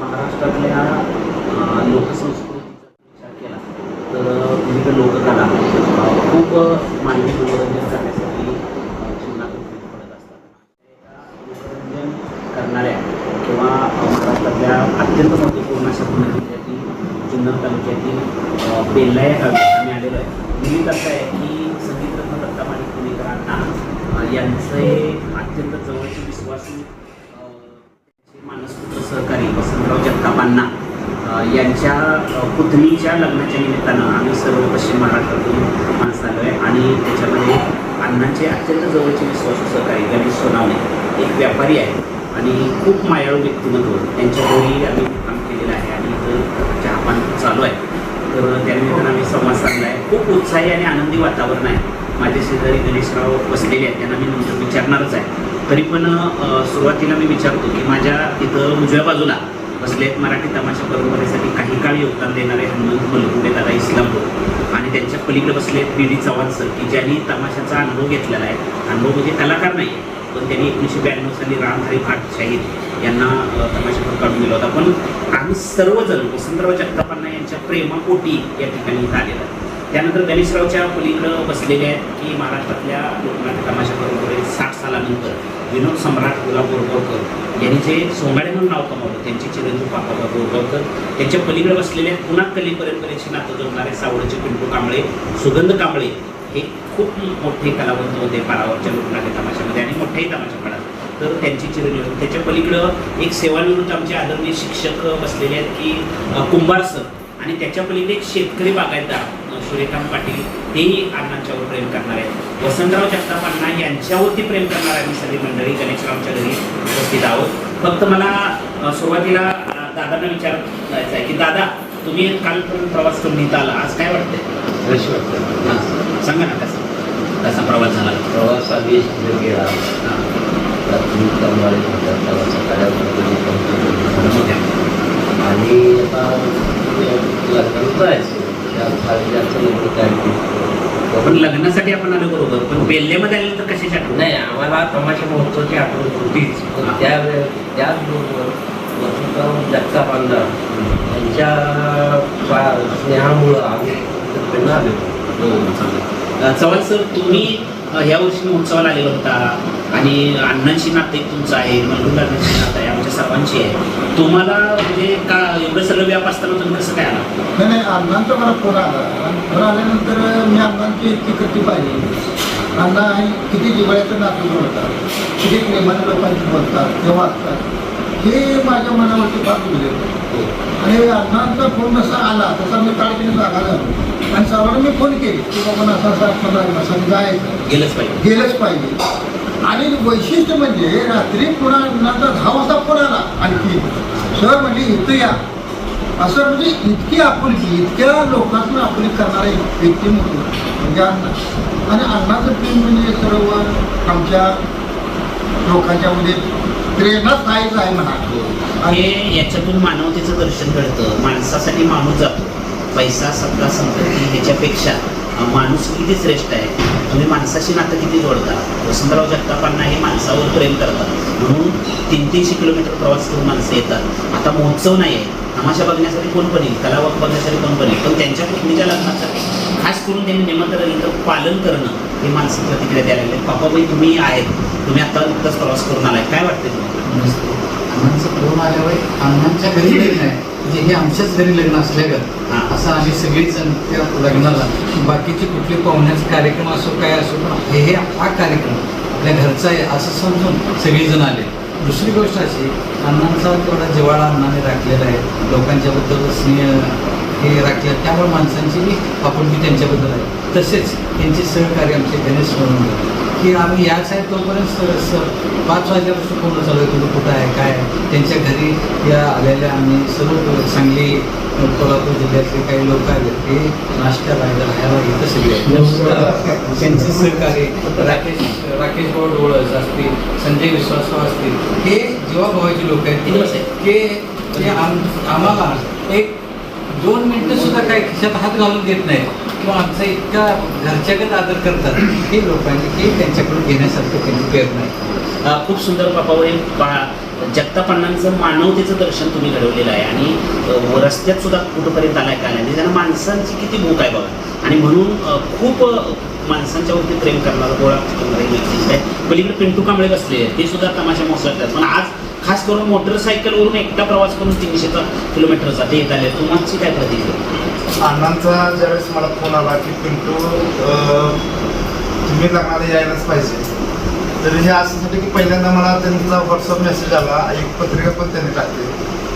महाराष्ट्रातल्या लोकसंस्कृतीचा विचार केला तर विविध लोककला खूप मानवी मनोरंजन करण्यासाठी अ, पडत असतात. मनोरंजन करणाऱ्या किंवा महाराष्ट्रातल्या अत्यंत महत्त्वपूर्ण अशा पुणे जिल्ह्यातील जुन्नर तालुक्यातील अ, बेल्ला या गावी आम्ही आलेलो आहे. विविध असं आहे की संगीतरत्न दत्ता माणिक पुणेकरांना यांचे अत्यंत जवळचे विश्वासू अ, त्यांचे मानसपुत्र सहकारी वसंतराव जगतापांना अ, यांच्या अ, पुतणीच्या लग्नाच्या निमित्तानं आम्ही सर्व पश्चिम महाराष्ट्रातून माणसं आलो आहे आणि त्याच्यामध्ये अण्णांचे अत्यंत जवळचे विश्वासू सहकारी गणेश सोनावणे एक व्यापारी आहे आणि खूप मायाळू व्यक्तिमत्व. त्यांच्या घरी आम्ही काम केलेलं आहे आणि इथं चहापान चालू आहे. तर त्यानिमित्तानं आम्ही संवाद साधला आहे. खूप उत्साही आणि आनंदी वातावरण आहे. माझे शेजारी गणेशराव बसलेले आहेत. त्यांना मी नंतर विचारणारच आहे. तरी पण सुरुवातीला मी विचारतो की माझ्या इथं उजव्या बाजूला बसले. आहेत मराठी तमाशा परंपरेसाठी काही काळ योगदान देणारे हनुमंत मलकुंडे दादा इस्लामपूर आणि त्यांच्या पलीकडे बसले आहेत बी डी चव्हाण सर की ज्यांनी तमाशाचा अनुभव घेतलेला आहे. अनुभव म्हणजे कलाकार नाही पण त्यांनी एकोणीसशे ब्याण्णव साली रामधारी भाट शाहीर यांना अ, तमाशावर काढून दिला होता. पण आम्ही सर्वजण वसंतराव जगतापांना यांच्या प्रेमापोटी या ठिकाणी इथं आलेलो आहे त्यानंतर गणेशरावच्या पलीकडं बसलेले आहेत की महाराष्ट्रातल्या लोकनाट्य तमाशा परंपरेत साठ सालानंतर विनोद सम्राट गुलाब बोरगावकर यांनी जे सोंगाडे म्हणून नाव कमावलं त्यांचे चिरंजीव पापाबा बोरगावकर त्यांच्या पलीकडे बसलेल्या पुन्हा कली परंपरेची नातं जोडणारे सावळचे पिंटू कांबळे सुगंध कांबळे हे खूप मोठे कलावंत होते पारावरच्या लोकनाट्य तमाशामध्ये आणि मोठ्याही तमाशा पडा तर त्यांची चिरंजीव त्याच्या पलीकडं एक सेवानिवृत्त आमचे आदरणीय शिक्षक बसलेले आहेत की कुंभार सर. आणि त्याच्या पलीकडे एक शेतकरी बागायतदार सूर्यकांत पाटील हेही अण्णांच्यावर प्रेम करणार आहेत. वसंतराव जगताप अण्णा यांच्यावरती प्रेम करणार आम्ही सगळी मंडळी गणेशरावच्या घरी उपस्थित आहोत. फक्त मला सुरुवातीला दादांना विचारायचं आहे की दादा तुम्ही कालपर्यंत प्रवास करून इथं आला आज काय वाटतंय? फ्रेश वाटतं हां सांगा ना कसा कसा प्रवास झाला. प्रवास आधी सकाळी मोठ्या. आणि आता त्या फार जास्त लोक काय पण लग्नासाठी आपण आलो बरोबर पण बेल्लेमध्ये आलं तर कशाची आठवण? नाही आम्हाला तमाशा महोत्सवाची आठवण होतीच. पण हा. त्यावेळे त्याच बरोबर वसंतराव जगतापांना यांच्या पा- स्नेहामुळं आम्ही तिकडनं आलो. हो चव्हाण सर तुम्ही ह्या वर्षी महोत्सवाला आलेला होता. आणि अण्णांशी नातं एक तुमचं आहे मल्लून नातं आहे आमच्या सर्वांची आहे. तुम्हाला म्हणजे का एवढं सगळं व्याप असताना तुम्ही कसं काय आला नाही नाही अण्णांचा मला फोन आला. फोन आल्यानंतर मी अण्णांची इतकी कट्टी पाहिली. अण्णा आणि किती जिव्हाळ्याचं नातं बोलतात किती प्रेमाने लोकांशी बोलतात तेव्हा असतात हे माझ्या मनावरती फार दिले आणि अण्णांचा फोन जसा आला तसा मी काळजीने जागा झालो. आणि सर्वांना मी फोन केले की बाबा असा असा जायचं. गेलंच पाहिजे. गेलंच पाहिजे. आणि वैशिष्ट्य म्हणजे रात्री पुन्हा अण्णांचा दहा वाजता फोन आला आणखी. सर म्हणजे इथं या. असं म्हणजे इतकी आपुलकी इतक्या लोकांना आपुलकी करणारे व्यक्ती म्हणून म्हणजे अण्णा. आणि अण्णाचं प्रेम म्हणजे सर्व आमच्या लोकांच्यामध्ये प्रेरणादायीच आहे म्हणा. हे याच्यातून मानवतेचं दर्शन घडतं. माणसासाठी माणूस जातो. पैसा सत्ता संपत्ती ह्याच्यापेक्षा माणूस किती श्रेष्ठ आहे? तुम्ही माणसाशी नातं किती जोडता? वसंतराव जगतापांना हे माणसावर प्रेम करतात. म्हणून तीन तीनशे किलोमीटर प्रवास करून माणसं येतात. आता महोत्सव नाही आहे तमाशा बघण्यासाठी कोण पण येईल? कला बघण्यासाठी कोण पण येईल? पण त्यांच्या पत्नीच्या लग्नासाठी खास करून त्यांनी निमंत्रण पालन करणं हे माणसं प्रतिक्रिया द्यायला लागले पापाबाई तुम्ही आहेत. तुम्ही आता नुकताच प्रवास करून आलाय. काय वाटते तुम्हाला? अण्णांचं फोन आल्यावर अण्णांच्या घरी लग्न आहे म्हणजे हे आमच्याच घरी लग्न असल्यागत. असं आम्ही सगळेजण त्या लग्नाला. बाकीचे कुठले पाहुण्याचे कार्यक्रम असो काय असो पण हे हे हा कार्यक्रम. आपल्या घरचा आहे असं समजून सगळेजण आले. दुसरी गोष्ट अशी अण्णांचा थोडा जिव्हाळा अण्णाने राखलेला आहे. लोकांच्याबद्दल स्नेह हे राखले त्यामुळे माणसांची बी आपुलकी त्यांच्याबद्दल आहे. तसेच त्यांचे सहकार्य आमचे गणेश म्हणून की आम्ही याच आहे तोपर्यंत पाच वाजल्यापासून फोन चालू आहे तुम्ही कुठं आहे काय? त्यांच्या घरी या आलेल्या आम्ही सर्व सांगली कोल्हापूर जिल्ह्यातले काही लोक आले ते नाश्त्याला राहायला इथं सगळे आहेत. त्यांचे सहकार्य राकेश राकेश भाऊ डोळस असतील संजय विश्वासराव असतील हे जीवाभावाचे लोक आहेत? ते ते आम- आम्हाला एक दोन मिनिटं सुद्धा काय खिशात हात घालून देत नाही. किंवा आमचा इतका घरच्यागत आदर करतात. हे लोकांनी हे त्यांच्याकडून घेण्यासारखं त्यांनी प्रेरणा आहे खूप सुंदर बाबा हे पहा जगतापण्णांचं मानवतेचं दर्शन तुम्ही घडवलेलं आहे. आणि रस्त्यात सुद्धा कुठंपर्यंत आलाय. काय नाही त्यांना माणसांची किती भूक आहे बघा. आणि म्हणून खूप माणसांच्या माणसांच्यावरती प्रेम करणारा गोळा करणारा आहे. पलीकडे पिंटू कांबळे बसले आहेत. ते सुद्धा तमाशा मोसळतात पण आज खास करून मोटरसायकलवरून एकटा प्रवास करून तीनशेचा किलोमीटरचा ते येत आले तुम्हाची काय प्रतिक्रिया? अण्णांचा ज्यावेळेस मला फोन आला की पिंटू तुम्ही लग्नाला यायलाच पाहिजे. तर हे असण्यासाठी की पहिल्यांदा मला त्यांचा व्हॉट्सअप मेसेज आला. एक पत्रिका पण त्यांनी टाकली.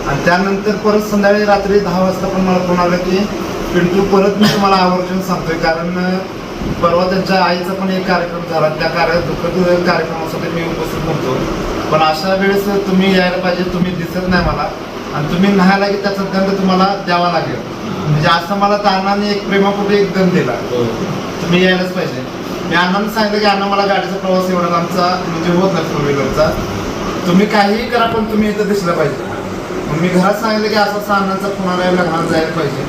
आणि त्यानंतर परत संध्याकाळी रात्री दहा वाजता पण मला फोन आला की पिंटू परत मी तुम्हाला आवर्जून सांगतोय. कारण परवा त्यांच्या आईचा पण एक कार्यक्रम झाला. त्या कार्य दुःखद कार्यक्रमासाठी मी उपस्थित नव्हतो. पण अशा वेळेस तुम्ही यायला पाहिजे तुम्ही दिसत नाही मला. आणि तुम्ही नाही आला की त्याचा दंड तुम्हाला द्यावा लागेल. म्हणजे असं मला त्या अण्णाने एक प्रेमापोटी एक दंड दिला. तुम्ही यायलाच पाहिजे. मी अण्णांना सांगितलं की अण्णा मला गाडीचा प्रवास एवढा लांबचा म्हणजे होत नाही फोर व्हीलरचा तुम्ही काहीही करा पण तुम्ही इथं दिसलं पाहिजे. मी घरात सांगितलं की असं असं अण्णांचा फोन आला लग्नाला जायला पाहिजे.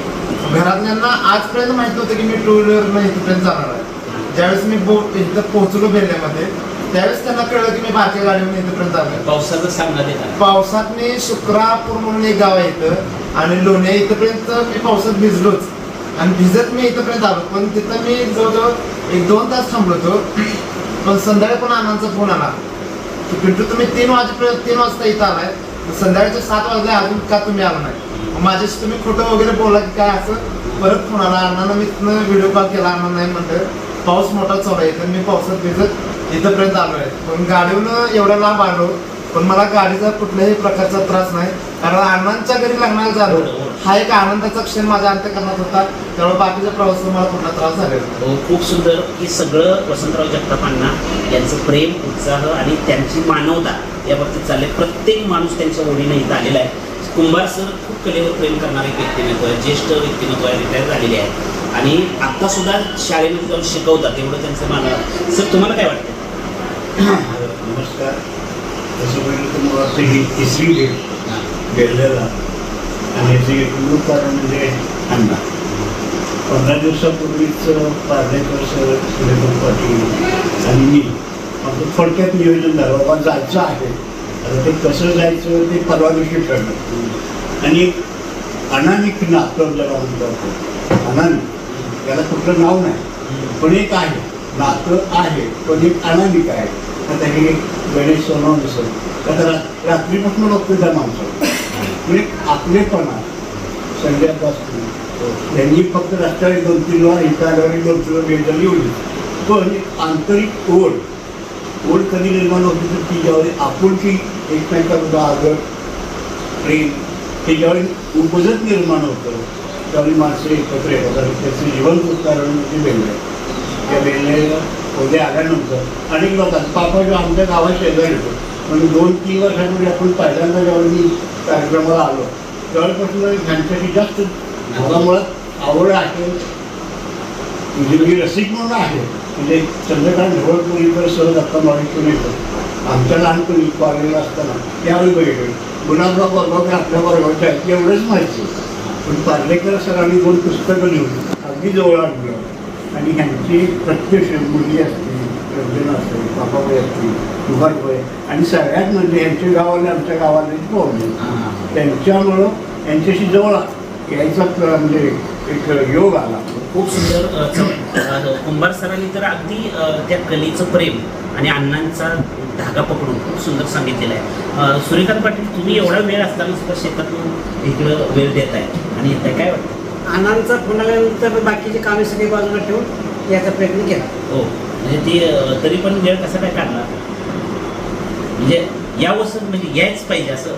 घरातल्यांना आजपर्यंत माहिती होतं की मी टू व्हीलरनं इथपर्यंत जाणार आहे. ज्यावेळेस मी बो इथं पोहोचलो बेल्ल्यामध्ये त्यावेळेस त्यांना कळलं की मी बारक्या गाडीवर इथपर्यंत पावसाचा सामना देतात पावसात मी शुक्रापूर म्हणून एक गाव आहे इथं आणि लोणे इथपर्यंत मी पावसात भिजलोच. आणि भिजत मी इथपर्यंत आलो पण तिथं मी जवळजवळ एक दोन तास थांबलो होतो. पण संध्याकाळी पण आनंदचा फोन आला. की पिंटू तुम्ही तीन वाजेपर्यंत तीन वाजता इथं आलाय. तर संध्याकाळचे सात वाजले अजून का तुम्ही आला नाही? माझ्याशी तुम्ही खोटं वगैरे बोला की काय असं परत आला अण्णांना मी व्हिडिओ कॉल केला अण्णा नाही म्हणलं. पाऊस मोठा चालू आहे तर मी पावसात भिजत इथंपर्यंत आलो आहे. पण गाडीवरून एवढ्या लांब आलो पण मला गाडीचा कुठल्याही प्रकारचा त्रास नाही कारण अण्णांच्या घरी लग्नाला झालो. हा एक आनंदाचा क्षण माझ्या अंतकरणात होता. त्यामुळे बाकीच्या प्रवासात मला कुठला त्रास झालेला नाही. हो, खूप सुंदर. की सगळं वसंतराव जगतापांना यांचं प्रेम उत्साह आणि त्यांची मानवता या बाबतीत चालले प्रत्येक माणूस त्यांच्या ओढीने इथं आलेला आहे. कुंभार सर खूप कलेवर प्रेम करणारे व्यक्तिमत्व आहे ज्येष्ठ व्यक्तिमत्व आहे रिटायर झालेले आहे आणि आत्ता सुद्धा शाळेमध्ये जाऊन शिकवतात एवढं त्यांचं मला सर तुम्हाला काय वाटतं? नमस्कार. तसं म्हणलं तर मला वाटतं ही तिसरी भेट गेलेला आणि याचे मूळ कारण म्हणजे अण्णा. पंधरा दिवसापूर्वीच पार्लेकर सर सूर्यकांत पाटील आणि मी आमचं थोडक्यात नियोजन झालं. बाबा जायचं आहे. आता ते कसं जायचं ते परवा दिवशी ठरलं. आणि एक अनामिक नातं ज्याला म्हणतो अनामिक याला कुठलं नाव नाही. पण एक आहे. नातं आहे पण एक अनामिक आहे. आता हे गणेश सोनवणे सर आता रात्रीपासून बघतो त्या म्हणजे आपलेपणा संध्यापासून त्यांनी फक्त राष्ट्रवादी दोन तीन वेळा इथं दोन तीन वेळा लिहून पण आंतरिक ओढ ओढ कधी निर्माण होती तर ती ज्यावेळी आपुलकी एकमेकांचा आदर प्रेम हे ज्यावेळी उपजत निर्माण होतं त्यावेळी माणसं एकत्र येतात. आणि त्याचं जीवंत उदाहरण म्हणजे बेल्ले त्या बेल्ले उद्या आल्यानंतर अनेक लोकांना पापा जो आमच्या गावात शेजारी होतो पण म्हणजे दोन तीन वर्षांपूर्वी आपण पहिल्यांदा ज्यावेळी मी कार्यक्रमाला आलो त्यावेळेपासून ह्यांच्याशी जास्त मुळात आवड आहे. म्हणजे मी रसिक म्हणून आहे. म्हणजे चंद्रकांत ढवळपुरीकर आता माणिकून येतो. आमच्या लहानपणी कॉलेजला असताना त्यावेळी बघितलं गुलाबराव बरोबर आपल्या बरोबर आहेत एवढंच माहिती. पण पार्लेकर सरांनी दोन पुस्तकं लिहून अगदी जवळ आणलं. आणि ह्यांची प्रत्यक्ष मुलगी असते रंजना असते बाबाबाई असते दुभाईबाई आणि सगळ्यात म्हणजे यांच्या गावाने आमच्या गावाने पाहुणे त्यांच्यामुळं यांच्याशी जवळ प्र- म्हणजे एक योग आला. खूप सुंदर कुंभार सरांनी तर अगदी त्या कलेचं प्रेम आणि अण्णांचा धागा पकडून खूप सुंदर सांगितलेलं आहे. सूर्यकांत पाटील तुम्ही एवढा वेळ असताना सुद्धा शेतातून इकडं वेळ देत आहे आणि येत आहे काय वाटतं? अण्णांचा फोन आल्यानंतर बाकीची कामे सगळी बाजूला ठेवून याचा प्रयत्न केला. हो म्हणजे ती तरी पण वेळ कसा काय काढला म्हणजे या वस्तू म्हणजे यायच पाहिजे असं.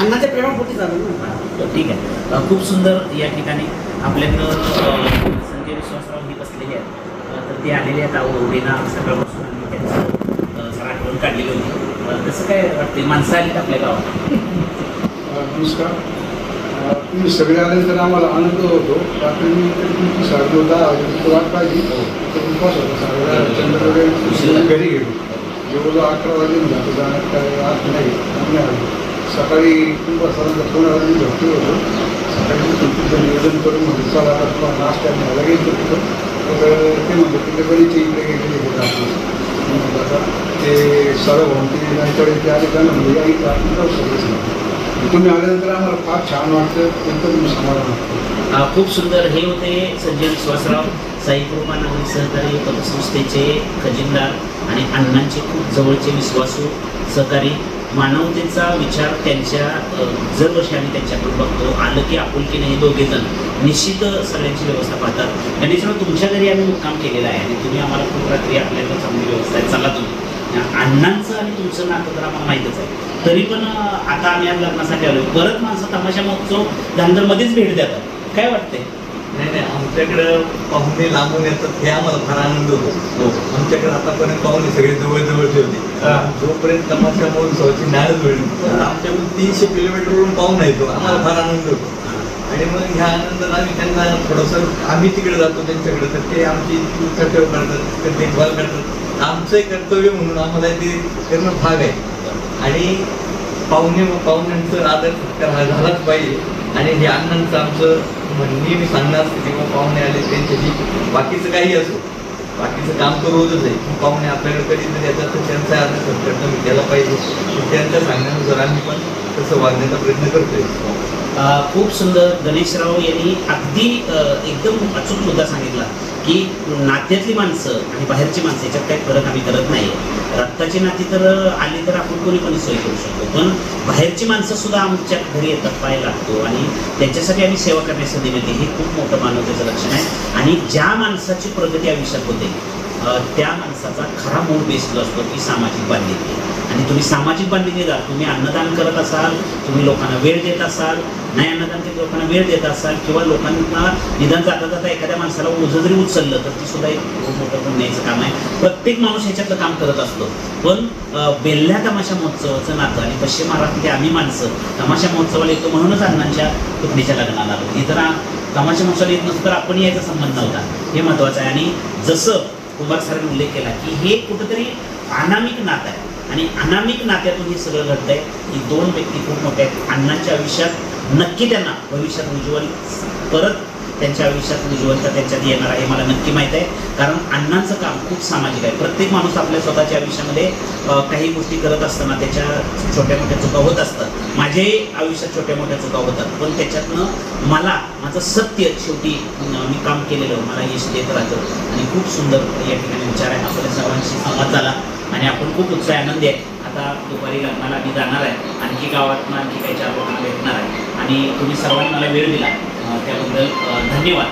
अण्णाच्या प्रेमापोटी झालं ना. तर ठीक आहे. खूप सुंदर या ठिकाणी आपल्याकडं संजय विश्वासराव हे बसलेले आहेत. तर ते आलेले आहेत. आवडीना सकाळपासून आम्ही त्यांचं जरा आठवण काढलेली होती. कसं काय वाटते माणसं आली आपल्या गावात. नमस्कार. तुम्ही सगळे आल्यानंतर आम्हाला आनंद होतो. रात्री मी तरी तुमची साडे दहा वाट पाहिली. तर उपास होता. साडे चंद्रपूर घरी गेलो. जेवढं अकरा वाजले जातो जाण्यात काय आज नाही. आम्ही आलो. सकाळी कुंभा सरांचा फोन आला मी होतो. सकाळी मी तुमचं नियोजन करून म्हणजे चला आता तुम्हाला नाश्ता न्यायला गेलो तिथं. तर ते म्हणलं तिथे बरीच इकडे गेलेले होते आपण आता ते सर्व म्हणते नाहीकडे ते आले त्यांना म्हणजे आई इथं आपण जाऊ शकत नाही तुम्ही आल्यानंतर आम्हाला फार छान वाटतं एकदम समाधान वाटतं खूप सुंदर. हे होते संजय विश्वासराव साई नागरी सहकारी पतसंस्थेचे खजिनदार आणि अण्णांचे खूप जवळचे विश्वासू सहकारी. मानवतेचा विचार त्यांच्या जर दरवर्षी आम्ही त्यांच्याकडे बघतो. आलं की आपुलकीने हे दोघे जण. निश्चित सगळ्यांची व्यवस्था पाहतात. गणेशराव तुमच्या घरी आम्ही मुक्काम केलेला आहे आणि तुम्ही आम्हाला खूप रात्री आपल्याला चांगली व्यवस्था आहे. चला तुम्ही. अण्णांचं आणि तुमचं नातं तर आम्हाला माहीतच आहे. तरी पण आता आम्ही आज लग्नासाठी आलो परत माणसं तमाशा महोत्सव धांदरमध्येच भेट देतात. काय वाटतंय? नाही नाही आमच्याकडं पाहुणे लांबून येतात हे आम्हाला फार आनंद होतो. हो. आमच्याकडे आतापर्यंत पाहुणे सगळे जवळ जवळचे होते जोपर्यंत तमाशा महोत्सवाची नाळ तर आमच्याकडून तीनशे किलोमीटरवरून पाहुणा येतो. आम्हाला फार आनंद होतो. आणि मग ह्या आनंदात आम्ही त्यांना थोडंसं आम्ही तिकडे जातो त्यांच्याकडे तर ते आमची कर्तव्य करतात ते देखभाल करतात. आमचं एक कर्तव्य म्हणून आम्हाला ते करणं भाग आहे. आणि पाहुणे पाहुण्यांचं आदर सत्कार हा झालाच पाहिजे. आणि हे अण्णांचं आमचं म्हणणे मी सांगणार असतं पाहुणे आले त्यांच्याशी बाकीचं काही असो बाकीचं काम तर रोजच आहे पाहुणे आपल्याकडे कधी कधीतरी याचा तर त्यांचा आदर संकट विद्याला पाहिजे. त्यांच्या सांगण्यानुसार आम्ही पण तसं वागण्याचा प्रयत्न करतोय. खूप सुंदर गणेशराव यांनी अगदी एकदम अचूक मुद्दा सांगितला. की नात्यातली माणसं आणि बाहेरची माणसं याच्यात काही फरक आम्ही करत नाही. रक्ताची नाती तर आली तर आपण कोणी सोय करू शकतो. पण बाहेरची माणसं सुद्धा आमच्या घरी येतात पाय लागतो आणि त्यांच्यासाठी आम्ही सेवा करण्यासाठी संधी मिळते हे खूप मोठं मानवतेचं लक्षण आहे. आणि ज्या माणसाची प्रगती आयुष्यात होते त्या माणसाचा खरा मूळ बेसलो असतो ती सामाजिक बांधिलकी आणि तुम्ही सामाजिक बांधिलकी द्या तुम्ही अन्नदान करत असाल तुम्ही लोकांना वेळ देत असाल नाही अन्नदान ते लोकांना वेळ देत असाल किंवा लोकांना निदान जाता जाता एखाद्या माणसाला ओझं जरी उचललं तर ती सुद्धा एक खूप मोठं पुण्याचं काम आहे. प्रत्येक माणूस ह्याच्यातलं काम करत असतो. पण बेल्ल्या तमाशा महोत्सवाचं नातं आणि पश्चिम महाराष्ट्रातली आम्ही माणसं तमाशा महोत्सवाला येतो म्हणूनच अण्णांच्या तुकडीच्या लग्नाला आलो. इतर तमाशा महोत्सवाला येत नसतं तर आपण यायचा संबंध नव्हता. हे महत्त्वाचं आहे. आणि जसं कुंभार सरांनी उल्लेख केला की हे कुठंतरी अनामिक नातं आहे. आणि अनामिक नात्यातून हे सगळं घडतंय. की दोन व्यक्ती खूप मोठ्या आहेत अण्णांच्या आयुष्यात नक्की त्यांना भविष्यात उज्ज्वल परत त्यांच्या आयुष्यात उज्ज्वलता त्यांच्यात येणार आहे मला नक्की माहीत आहे. कारण अण्णांचं काम खूप सामाजिक आहे. प्रत्येक माणूस आपल्या स्वतःच्या आयुष्यामध्ये काही गोष्टी करत असताना त्याच्या छोट्या मोठ्या चुका होत असतात. माझ्याही आयुष्यात छोट्या मोठ्या चुका होतात. पण त्याच्यातनं मला माझं सत्य शेवटी मी काम केलेलं मला यश देत राहतं. आणि खूप सुंदर या ठिकाणी विचार आहे. आपल्या सर्वांशी संवाद झाला. आणि आपण खूप उत्साह आनंदी आहे. आता दुपारी लग्नाला मी जाणार आहे. आणखी गावात आणखी काही चार लोकांना भेटणार आहे. आणि तुम्ही सर्वांनी मला वेळ दिला. त्याबद्दल धन्यवाद.